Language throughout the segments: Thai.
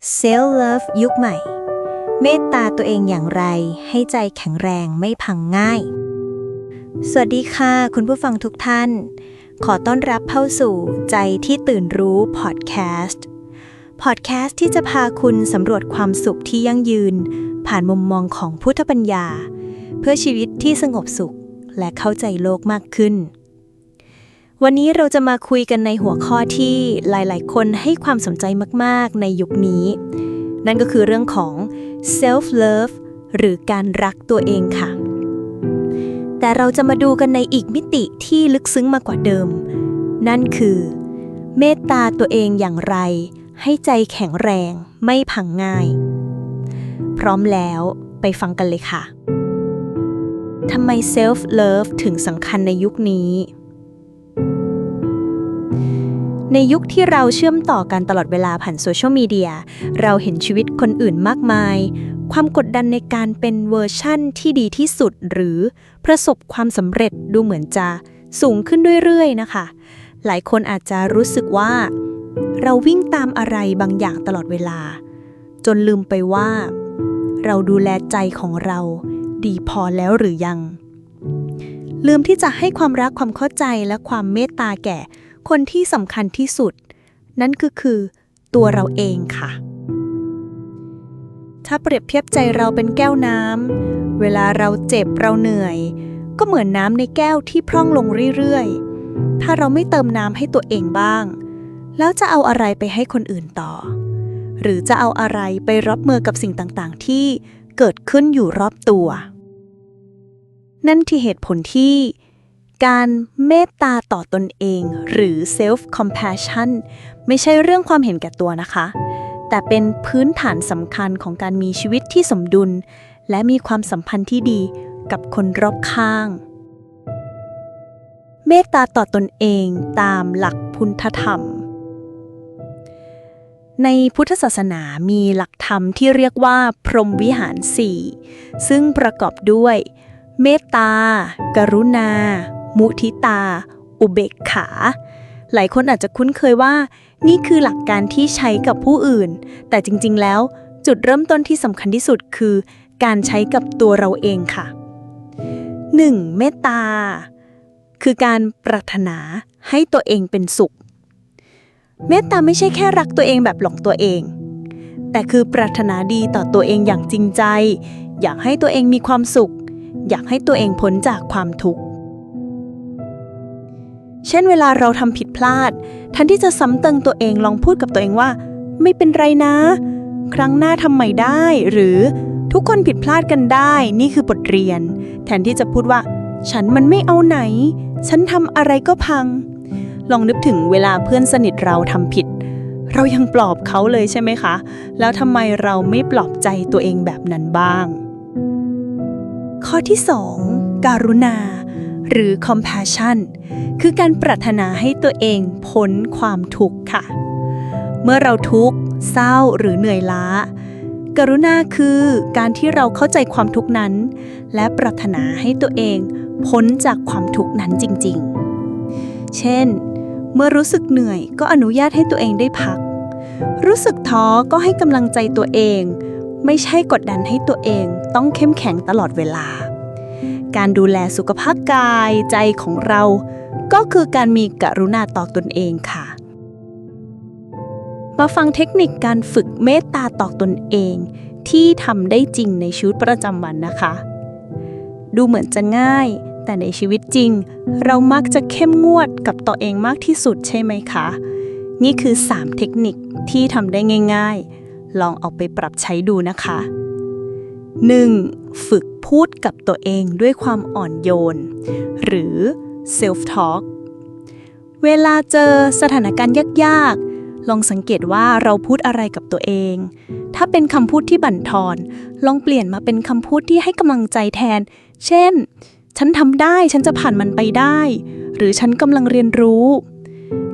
Self Love ยุคใหม่ เมตตาตัวเองอย่างไร ให้ใจแข็งแรงไม่พังง่าย สวัสดีค่ะ คุณผู้ฟังทุกท่าน ขอต้อนรับเข้าสู่ใจที่ตื่นรู้พอดแคสต์พอดแคสต์ที่จะพาคุณสำรวจความสุขที่ยั่งยืน ผ่านมุมมองของพุทธปัญญา เพื่อชีวิตที่สงบสุขและเข้าใจโลกมากขึ้น วันนี้เราจะมาคุยกันในหัวข้อที่หลาย ๆ คนให้ความสนใจมาก ๆ ในยุคนี้ นั่นก็คือเรื่องของ self love หรือการรักตัวเองค่ะ แต่เราจะมาดูกันในอีกมิติที่ลึกซึ้งมากกว่าเดิม นั่นคือ เมตตาตัวเองอย่างไร ให้ใจแข็งแรงไม่พังง่าย พร้อมแล้วไปฟังกันเลยค่ะทำไม self love ถึงสำคัญในยุคนี้ ในยุคที่เราเชื่อมต่อกันตลอดเวลาผ่านโซเชียลมีเดีย เราเห็นชีวิตคนอื่นมากมาย ความกดดันในการเป็นเวอร์ชั่นที่ดีที่สุด หรือประสบความสำเร็จดูเหมือนจะสูงขึ้นเรื่อยๆนะคะ หลายคนอาจจะรู้สึกว่า เราวิ่งตามอะไรบางอย่างตลอดเวลา จนลืมไปว่า เราดูแลใจของเราดีพอแล้วหรือยัง ลืมที่จะให้ความรักความเข้าใจและความเมตตาแก่ คนที่สำคัญที่สุด นั่นก็คือตัวเราเองค่ะ ถ้าเปรียบเทียบใจเราเป็นแก้วน้ำเวลาเราเจ็บเราเหนื่อย ก็เหมือนน้ำในแก้วที่พร่องลงเรื่อยๆ ถ้าเราไม่เติมน้ำให้ตัวเองบ้าง แล้วจะเอาอะไรไปให้คนอื่นต่อ หรือจะเอาอะไรไปรับมือกับสิ่งต่างๆ ที่เกิดขึ้นอยู่รอบตัว นั่นที่เหตุผลที่ การเมตตาต่อตนเองหรือ self compassion ไม่ใช่เรื่องความเห็นแก่ตัวนะคะ แต่เป็นพื้นฐานสำคัญของการมีชีวิตที่สมดุล และมีความสัมพันธ์ที่ดีกับคนรอบข้าง เมตตาต่อตนเองตามหลักพุทธธรรม ในพุทธศาสนามีหลักธรรมที่เรียกว่า พรหมวิหารสี่ซึ่งประกอบด้วย เมตตา กรุณา มุทิตา อุเบกขา หลายคนอาจจะคุ้นเคยว่า นี่คือหลักการที่ใช้กับผู้อื่น แต่จริงๆแล้วจุดเริ่มต้นที่สำคัญที่สุดคือ การใช้กับตัวเราเองค่ะ 1. เมตตา คือการปรารถนาให้ตัวเองเป็นสุข เมตตาไม่ใช่แค่รักตัวเองแบบหลงตัวเอง แต่คือปรารถนาดีต่อตัวเองอย่างจริงใจ อยากให้ตัวเองมีความสุข อยากให้ตัวเองพ้นจากความทุกข์ เช่นเวลาเราทำผิดพลาดแทนที่จะซ้ำเติงตัวเองลองพูดกับตัวเองว่า ไม่เป็นไรนะ ครั้งหน้าทำใหม่ได้ หรือทุกคนผิดพลาดกันได้ นี่คือบทเรียน แทนที่จะพูดว่า ฉันมันไม่เอาไหน ฉันทำอะไรก็พัง ลองนึกถึงเวลาเพื่อนสนิทเราทำผิด เรายังปลอบเขาเลยใช่ไหมคะ แล้วทำไมเราไม่ปลอบใจตัวเองแบบนั้นบ้าง ข้อที่ 2 การุณา หรือ compassion คือการปรารถนาให้ตัวเองพ้นความทุกข์ค่ะ เมื่อเราทุกข์ เศร้าหรือเหนื่อยล้า กรุณาคือการที่เราเข้าใจความทุกข์นั้น และปรารถนาให้ตัวเองพ้นจากความทุกข์นั้นจริง ๆ เช่น เมื่อรู้สึกเหนื่อยก็อนุญาตให้ตัวเองได้พัก รู้สึกท้อก็ให้กำลังใจตัวเอง ไม่ใช่กดดันให้ตัวเองต้องเข้มแข็งตลอดเวลา การดูแลสุขภาพกายใจของเรา ก็คือการมีกรุณาต่อตนเองค่ะ มาฟังเทคนิคการฝึกเมตตาต่อตนเอง ที่ทำได้จริงในชีวิตประจำวันนะคะ ดูเหมือนจะง่าย แต่ในชีวิตจริง เรามักจะเข้มงวดกับตัวเองมากที่สุดใช่ไหมคะ นี่คือ 3 เทคนิคที่ทำได้ง่าย ๆ ลองเอาไปปรับใช้ดูนะคะ 1. ฝึก พูดกับตัวเองด้วยความอ่อนโยน หรือ self talk เวลาเจอสถานการณ์ยากๆ ลองสังเกตว่าเราพูดอะไรกับตัวเอง ถ้าเป็นคำพูดที่บั่นทอน ลองเปลี่ยนมาเป็นคำพูดที่ให้กำลังใจแทน เช่น ฉันทำได้ฉันจะผ่านมันไปได้ หรือฉันกำลังเรียนรู้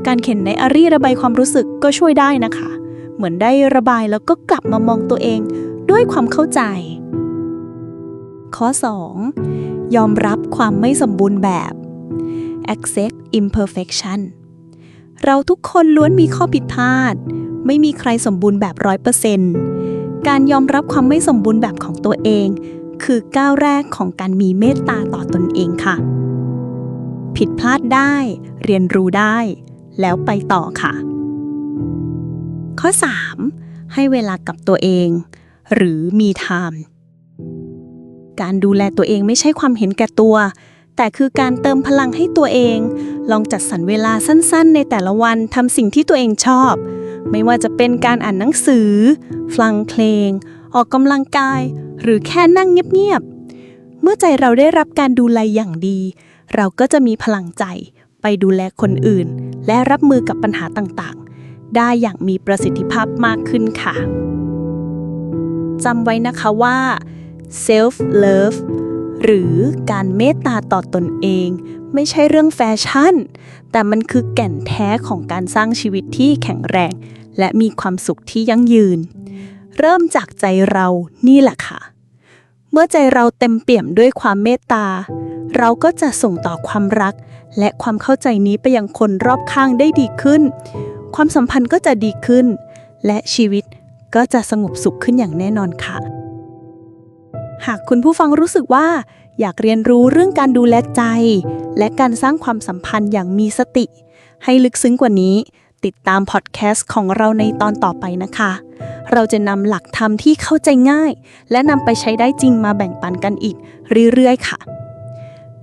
การเขียนในอารีระบายความรู้สึกก็ช่วยได้นะคะ เหมือนได้ระบายแล้วก็กลับมามองตัวเองด้วยความเข้าใจ ข้อ 2. ยอมรับความไม่สมบูรณ์แบบ accept imperfection เราทุกคนล้วนมีข้อผิดพลาด ไม่มีใครสมบูรณ์แบบร้อยเปอร์เซนต์การยอมรับความไม่สมบูรณ์แบบของตัวเอง คือก้าวแรกของการมีเมตตาต่อตนเองค่ะ ผิดพลาดได้ เรียนรู้ได้ แล้วไปต่อค่ะ ข้อ 3. ให้เวลากับตัวเอง หรือมีไทม์ การดูแลตัวเองไม่ใช่ความเห็นแก่ตัว แต่คือการเติมพลังให้ตัวเอง ลองจัดสรรเวลาสั้นๆ ในแต่ละวันทำสิ่งที่ตัวเองชอบ ไม่ว่าจะเป็นการอ่านหนังสือ ฟังเพลง ออกกำลังกาย หรือแค่นั่งเงียบๆ เมื่อใจเราได้รับการดูแลอย่างดี เราก็จะมีพลังใจไปดูแลคนอื่น และรับมือกับปัญหาต่างๆ ได้อย่างมีประสิทธิภาพมากขึ้นค่ะจำไว้นะคะว่า self love หรือการเมตตาต่อตนเอง ไม่ใช่เรื่องแฟชั่น แต่มันคือแก่นแท้ของการสร้างชีวิตที่แข็งแรง และมีความสุขที่ยั่งยืน เริ่มจากใจเรานี่แหละค่ะ เมื่อใจเราเต็มเปี่ยมด้วยความเมตตา เราก็จะส่งต่อความรัก และความเข้าใจนี้ไปยังคนรอบข้างได้ดีขึ้น ความสัมพันธ์ก็จะดีขึ้น และชีวิตก็จะสงบสุขขึ้นอย่างแน่นอนค่ะ หากคุณผู้ฟังรู้สึกว่า อยากเรียนรู้เรื่องการดูแลใจ และการสร้างความสัมพันธ์อย่างมีสติ ให้ลึกซึ้งกว่านี้ ติดตามพอดแคสต์ของเราในตอนต่อไปนะคะ เราจะนำหลักธรรมที่เข้าใจง่าย และนำไปใช้ได้จริงมาแบ่งปันกันอีกเรื่อยๆค่ะ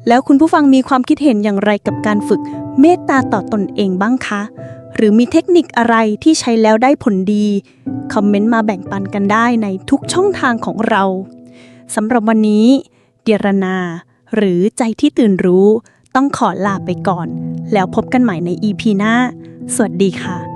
แล้วคุณผู้ฟังมีความคิดเห็นอย่างไรกับการฝึกเมตตาต่อตนเองบ้างคะหรือมีเทคนิคอะไรที่ใช้แล้วได้ผลดี คอมเมนต์มาแบ่งปันกันได้ในทุกช่องทางของเรา สำหรับวันนี้ เดียรนา หรือใจที่ตื่นรู้ ต้องขอลาไปก่อน แล้วพบกันใหม่ใน EP หน้า สวัสดีค่ะ